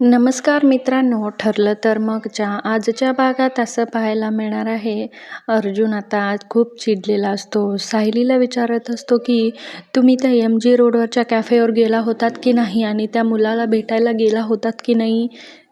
नमस्कार मित्रांनो ठरलं तर मगच्या आजच्या भागात असं पाहायला मिळणार आहे अर्जुन आता आज खूप चिडलेला असतो. सायलीला विचारत असतो की तुम्ही त्या एम जी रोडवरच्या कॅफेवर गेला होतात की नाही? आणि त्या मुलाला भेटायला गेला होतात की नाही?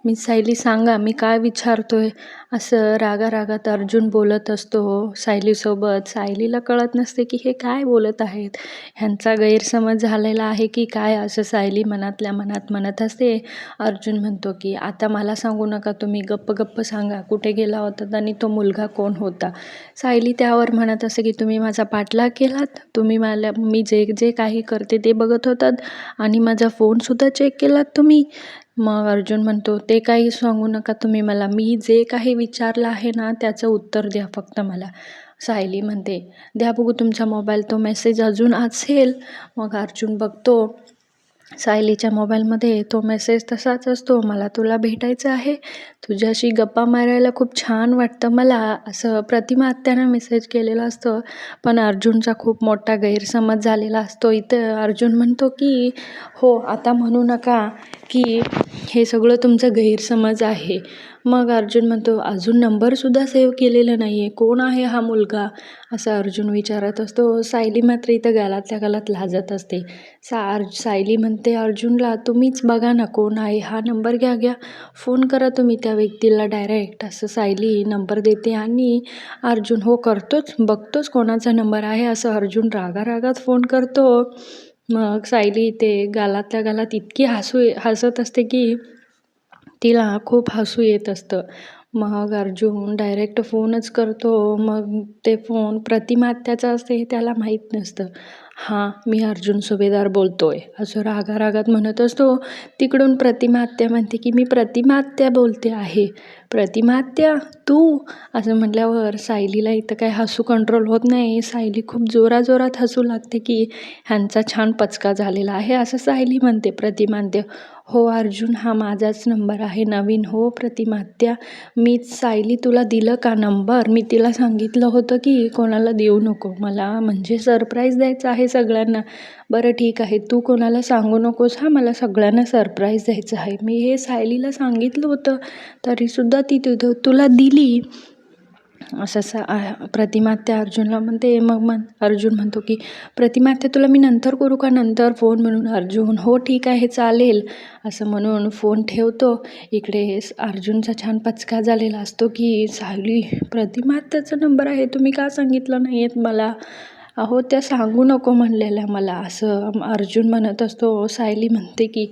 मी सायली सांगा मी काय विचारतो आहे असं रागा रागात अर्जुन बोलत असतो सायलीसोबत. सायलीला कळत नसते की हे काय बोलत आहेत. ह्यांचा गैरसमज झालेला आहे की काय असं सायली मनातल्या मनात म्हणत असते. अर्जुन म्हणतो की आता मला सांगू नका तुम्ही गप्प गप्प सांगा. कुठे गेला होतात आणि तो मुलगा कोण होता? सायली त्यावर म्हणत असे की तुम्ही माझा पाठलाग केलात? तुम्ही मला मी जे जे काही करते ते बघत होतात आणि माझा फोनसुद्धा चेक केलात तुम्ही? मग अर्जुन म्हणतो ते काही सांगू नका तुम्ही मला. मी जे काही विचारलं आहे ना त्याचं उत्तर द्या फक्त मला. सायली म्हणते द्या बघू तुमचा मोबाईल तो मेसेज अजून असेल. मग अर्जुन बघतो सायलीच्या मोबाईलमध्ये तो मेसेज तसाच असतो मला तुला भेटायचं आहे. तुझ्याशी गप्पा मारायला खूप छान वाटतं मला असं प्रतिमा आत्यानं मेसेज केलेलं असतं. पण अर्जुनचा खूप मोठा गैरसमज झालेला असतो. इथं अर्जुन म्हणतो की हो आता म्हणू नका की हे सगळं तुमचं गैरसमज आहे. मग अर्जुन म्हणतो अजून नंबरसुद्धा सेव्ह केलेला नाही आहे कोण आहे हा मुलगा? असं अर्जुन विचारत असतो. सायली मात्र इथं गालातल्या गालात लाजत असते. सा सायली म्हणते अर्जुनला तुम्हीच बघा ना कोण आहे. हा नंबर घ्या घ्या. फोन करा तुम्ही त्या व्यक्तीला डायरेक्ट. असं सायली नंबर देते आणि अर्जुन हो करतोच. बघतोच कोणाचा नंबर आहे. असं अर्जुन रागा रागात फोन करतो. मग सायली ते गालातल्या गालात इतकी हसू हसत असते की तिला खूप हसू येत असतं. मग अर्जुन डायरेक्ट फोनच करतो. मग ते फोन प्रतिमात्याचं असते हे त्याला माहीत नसतं. हां मी अर्जुन सुभेदार बोलतो आहे असं रागा रागात म्हणत असतो. तिकडून प्रतिमात्या म्हणते की मी प्रतिमात्या बोलते आहे. प्रतिमात्या तू? असं म्हटल्यावर सायलीला इथं काय हसू कंट्रोल होत नाही. सायली खूप जोराजोरात हसू लागते की ह्यांचा छान पचका झालेला आहे असं सायली म्हणते. प्रतिमात्या हो अर्जुन हा माझाच नंबर आहे नवीन. हो प्रतिमात्या मी सायली तुला दिलं का नंबर? मी तिला सांगितलं होतं की कोणाला देऊ नको. मला म्हणजे सरप्राईज द्यायचं आहे सगळ्यांना. बरं ठीक आहे तू कोणाला सांगू नकोस? हा मला सगळ्यांना सरप्राईज द्यायचं आहे. मी हे सायलीला सांगितलं होतं तरीसुद्धा ती तुझं तुला दिली. असं सा प्रतिमात्या अर्जुनला म्हणते मग मन अर्जुन म्हणतो की प्रतिमात्या तुला मी नंतर करू का? नंतर फोन म्हणून अर्जुन हो ठीक आहे चालेल. असं म्हणून फोन ठेवतो. इकडे अर्जुनचा छान पचका झालेला असतो की सायली प्रतिमात्याचा नंबर आहे तुम्ही का सांगितलं नाही आहेत मला? अहो त्या सांगू नको म्हणलेल्या मला. असं अर्जुन म्हणत असतो. सायली म्हणते की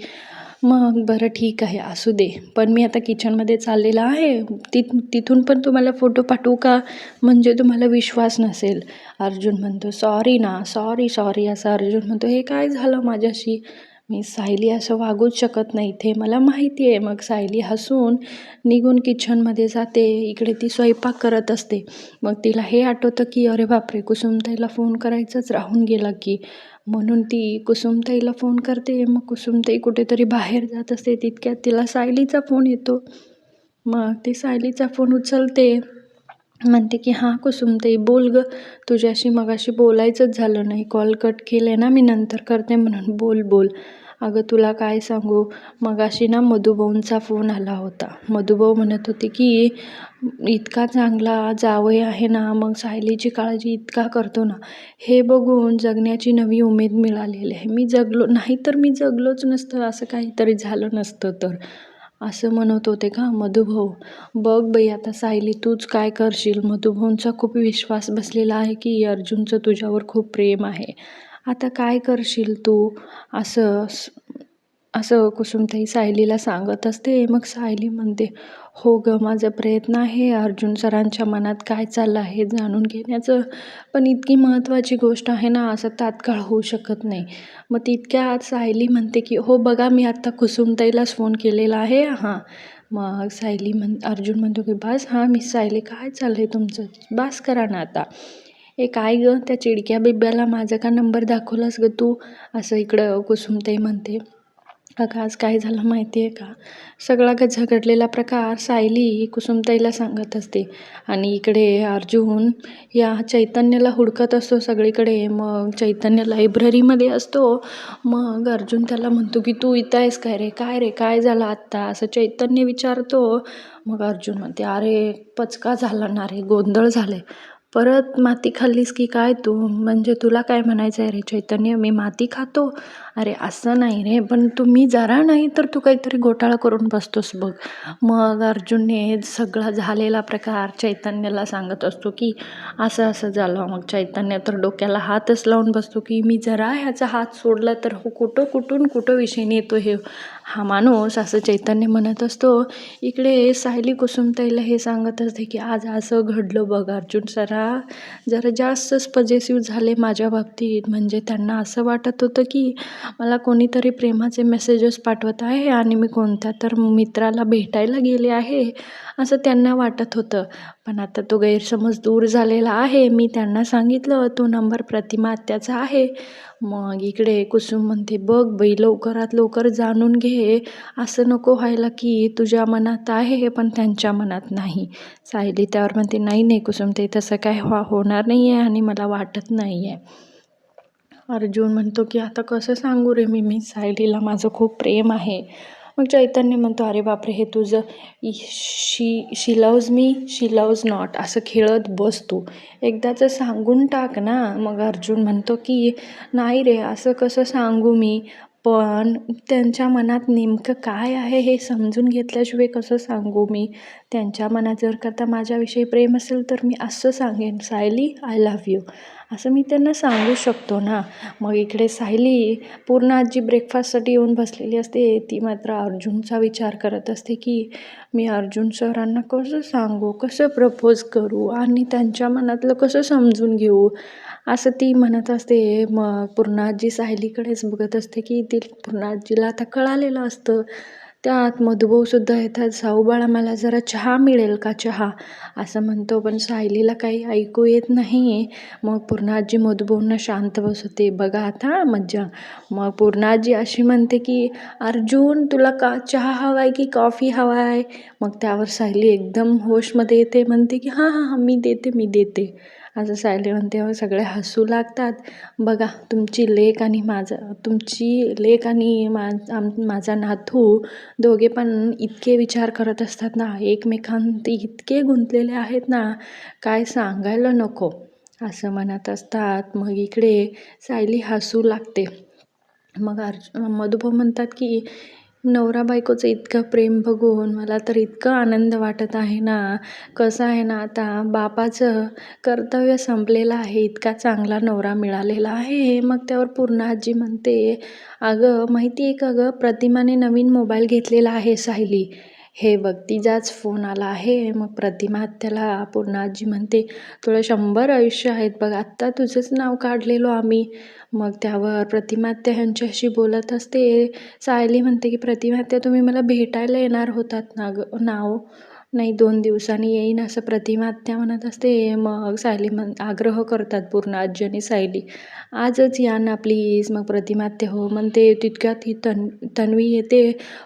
मग बरं ठीक आहे असू दे. पण मी आता किचनमध्ये चाललेला आहे. तिथ तिथून पण तुम्हाला फोटो पाठवू का? म्हणजे तुम्हाला विश्वास नसेल. अर्जुन म्हणतो सॉरी ना सॉरी सॉरी असं अर्जुन म्हणतो. हे काय झालं माझ्याशी? मी सायली असं वागूच शकत नाही इथे मला माहिती आहे. मग सायली हसून निघून किचनमध्ये जाते. इकडे ती स्वयंपाक करत असते. मग तिला हे आठवतं की अरे बापरे कुसुमताईला फोन करायचंच राहून गेला की. म्हणून ती कुसुमताईला फोन करते. मग कुसुमताई कुठेतरी बाहेर जात असते. तितक्यात तिला सायलीचा फोन येतो. मग ती सायलीचा फोन उचलते. म्हणते की हां कुसुमताई बोल गं. तुझ्याशी मगाशी बोलायचंच झालं नाही. कॉल कट केले ना मी नंतर करते म्हणून. बोल बोल. अगं तुला काय सांगू? मगाशी ना मधुभाऊंचा फोन आला होता. मधुभाऊ म्हणत होते की इतका चांगला जावई आहे ना मग सायलीची काळजी इतका करतो ना. हे बघून जगण्याची नवी उमेद मिळालेली आहे. मी जगलो नाही तर मी जगलोच नसतं. असं काहीतरी झालं नसतं तर. असं म्हणत होते का? मधुभाऊ बघ बाई आता सायली तूच काय करशील? मधुभाऊंचा खूप विश्वास बसलेला आहे की अर्जुनचं तुझ्यावर खूप प्रेम आहे. आता काय करशील तू? असं असं कुसुमताई सायलीला सांगत असते मग सायली म्हणते हो गं माझा प्रयत्न आहे अर्जुन सरांच्या मनात काय चाललं आहे जाणून घेण्याचं. पण इतकी महत्त्वाची गोष्ट आहे ना असं तात्काळ होऊ शकत नाही. मग तितक्या सायली म्हणते की हो बघा मी आत्ता कुसुमताईलाच फोन केलेला आहे. हां. मग सायली म्हण अर्जुन म्हणतो की बास हां मी सायली काय चाललं आहे तुमचं? बास करा ना आता. ए काय गं त्या चिडक्या बिब्याला माझा का नंबर दाखवलास गं तू? असं इकडं कुसुमताई म्हणते. अगं आज काय झालं माहिती आहे का? सगळा ग झगडलेला प्रकार सायली कुसुमताईला सांगत असते. आणि इकडे अर्जुन या चैतन्याला हुडकत असतो सगळीकडे. मग चैतन्य लायब्ररीमध्ये असतो. मग अर्जुन त्याला म्हणतो की तू इथं आहेस काय रे? काय रे? काय झालं आत्ता? असं चैतन्य विचारतो. मग अर्जुन म्हणते अरे पचका झाला ना रे गोंधळ झाले परत माती खाल्लीस की काय तू? म्हणजे तुला काय म्हणायचं आहे रे चैतन्य? मी माती खातो? अरे असं नाही रे पण तुम्ही जरा नाही तर तू काहीतरी घोटाळा करून बसतोस बघ. मग अर्जुनने सगळा झालेला प्रकार चैतन्याला सांगत असतो की असं असं झालं. मग चैतन्य तर डोक्याला हातच लावून बसतो की मी जरा ह्याचा हात सोडला तर हो कुठं कुठून कुठं विषय येतो हे? हा माणूस असं चैतन्य म्हणत असतो. इकडे सायली कुसुमताईला हे सांगत असते की आज असं घडलं बघ अर्जुन सरा. जरा जास्तच पजेसिव्ह झाले माझ्या बाबतीत. म्हणजे त्यांना असं वाटत होतं की मला कोणीतरी प्रेमाचे मेसेजेस पाठवत आहे आणि मी कोणत्या तर मित्राला भेटायला गेले आहे असं त्यांना वाटत होतं. पण आता तो गैरसमज दूर झालेला आहे. मी त्यांना सांगितलं तो नंबर प्रतिमा आत्याचा आहे. मग इकडे कुसुम म्हणते बघ बाई लवकरात लवकर जाणून घे. असं नको व्हायला की तुझ्या मनात आहे हे पण त्यांच्या मनात नाही. सायली त्यावर म्हणते नाही नाही कुसुम ते तसं काय व्हा होणार नाही आहे आणि मला वाटत नाही आहे अर्जुन म्हणतो की आता कसं सांगू रे मी? मी सायलीला माझं खूप प्रेम आहे. मग चैतन्य म्हणतो अरे बापरे हे तुझं she she loves me she loves not असं खेळत बस तू. एकदाचं सांगून टाक ना. मग अर्जुन म्हणतो की नाही रे असं कसं सांगू मी? पण त्यांच्या मनात नेमकं काय आहे हे समजून घेतल्याशिवाय कसं सांगू मी? त्यांच्या मनात जर करता माझ्याविषयी प्रेम असेल तर मी असं सांगेन सायली आय लव्ह यू असं मी त्यांना सांगू शकतो ना. मग इकडे सायली पूर्ण आजी ब्रेकफास्टसाठी येऊन बसलेली असते. ती मात्र अर्जुनचा विचार करत असते की मी अर्जुन सरांना कसं सांगू कसं प्रपोज करू आणि त्यांच्या मनातलं कसं समजून घेऊ? असं ती म्हणत असते. मग पूर्ण आजी सायलीकडेच बघत असते की ती पूर्ण आजीला आता कळालेलं असतं. त्यात मधुभाऊसुद्धा येतात. साऊबाळा मला जरा चहा मिळेल का चहा? असं म्हणतो. पण सायलीला काही ऐकू येत नाही आहे मग पूर्णाजी मधुभाऊंना शांत बसवते. बघा आता मज्जा. मग पूर्णाजी अशी म्हणते की अर्जुन तुला का चहा हवा आहे की कॉफी हवा आहे मग त्यावर सायली एकदम होशमध्ये येते. म्हणते की हां हां हां मी देते मी देते. असं सायली म्हणते सगळे हसू लागतात. बघा तुमची लेक आणि माझं तुमची लेक आणि मा आम माझा नातू दोघे पण इतके विचार करत असतात ना एकमेकांत इतके गुंतलेले आहेत ना काय सांगायला नको. असं म्हणत असतात. मग इकडे सायली हसू लागते. मग अर्ज मधुभाऊ म्हणतात की नवरा बायकोचं इतकं प्रेम बघून मला तर इतकं आनंद वाटत आहे ना. कसं आहे ना आता बापाचं कर्तव्य संपलेलं आहे इतका चांगला नवरा मिळालेला आहे मग त्यावर पूर्ण आजी म्हणते अगं माहिती आहे का गं? प्रतिमाने नवीन मोबाईल घेतलेला आहे सायली. हे बघ तिचाच फोन आला आहे. मग प्रतिमा त्याला पूर्ण आजी म्हणते तुला शंभर आयुष्य आहेत बघ आत्ता तुझंच नाव काढलेलो आम्ही. मग त्यावर प्रतिमात्या ह्यांच्याशी बोलत असते. सायली म्हणते की प्रतिमात्या तुम्ही मला भेटायला येणार होतात ना ग नाव? नाही दोन दिवसांनी येईन असं प्रतिमा आत्या म्हणत असते. मग सायली म्हण आग्रह करतात पूर्ण आजी आणि सायली. आजच या ना प्लीज मग प्रतिमा आत्या हो म्हणते. तितक्यात ही तन तन्वी येते.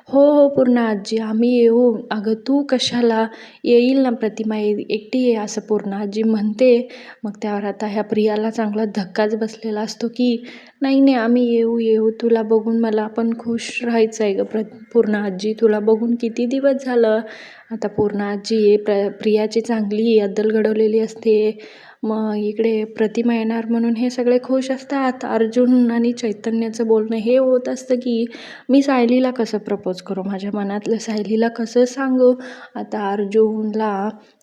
हो हो पूर्ण आजी आम्ही येऊ. अगं तू कशाला? येईल ना प्रतिमा ये एकटी ये असं पूर्ण आजी म्हणते. मग त्यावर आता ह्या प्रियाला चांगला धक्काच बसलेला असतो की नाही नाही आम्ही येऊ येऊ. तुला बघून मला पण खुश राहायचं आहे ग प्र पूर्ण आजी. तुला बघून किती दिवस झालं? आता पूर्ण आजी प्र प्रियाची चांगली अद्दल घडवलेली असते. मग इकडे प्रतिमा येणार म्हणून हे सगळे खुश असतात. अर्जुन आणि चैतन्याचं बोलणं हे होत असतं की मी सायलीला कसं प्रपोज करू? माझ्या मनातलं सायलीला कसं सांगू? आता अर्जुनला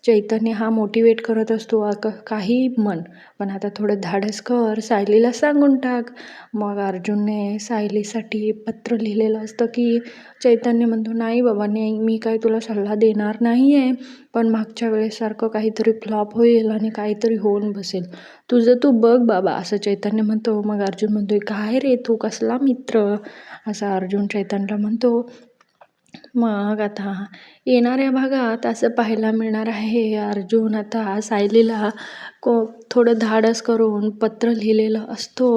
चैतन्य हा मोटिवेट करत असतो. काही म्हण. पण आता थोडं धाडस कर सायलीला सांगून टाक. मग अर्जुनने सायलीसाठी पत्र लिहिलेलं असतं की चैतन्य म्हणतो नाही बाबा नाही मी काय तुला सल्ला देणार नाही आहे पण मागच्या वेळेसारखं काहीतरी फ्लॉप होईल आणि काहीतरी होऊन बसेल. तुझं तू बघ बाबा असं चैतन्य म्हणतो. मग अर्जुन म्हणतो काय रे तू कसला मित्र? असा अर्जुन चैतन्यला म्हणतो. मग आता येणाऱ्या भागात असं पाहायला मिळणार आहे अर्जुन आता सायलीला को थोडं धाडस करून पत्र लिहिलेलं असतो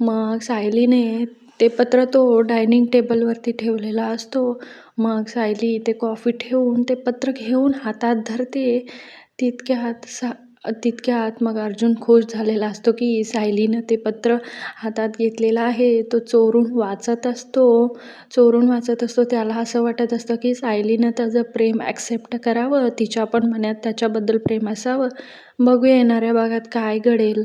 मग सायलीने ते पत्र तो डायनिंग टेबलवरती ठेवलेला असतो. मग सायली ते कॉफी ठेवून ते पत्र घेऊन हातात धरते. तितक्यात सा तितक्या मग अर्जुन खुश झालेला असतो की सायलीनं ते पत्र हातात घेतलेलं आहे. तो चोरून वाचत असतो. चोरून वाचत असतो. त्याला असं वाटत असतं की सायलीनं त्याचं प्रेम ॲक्सेप्ट करावं. तिच्या पण मनात त्याच्याबद्दल प्रेम असावं. बघूया येणाऱ्या भागात काय घडेल.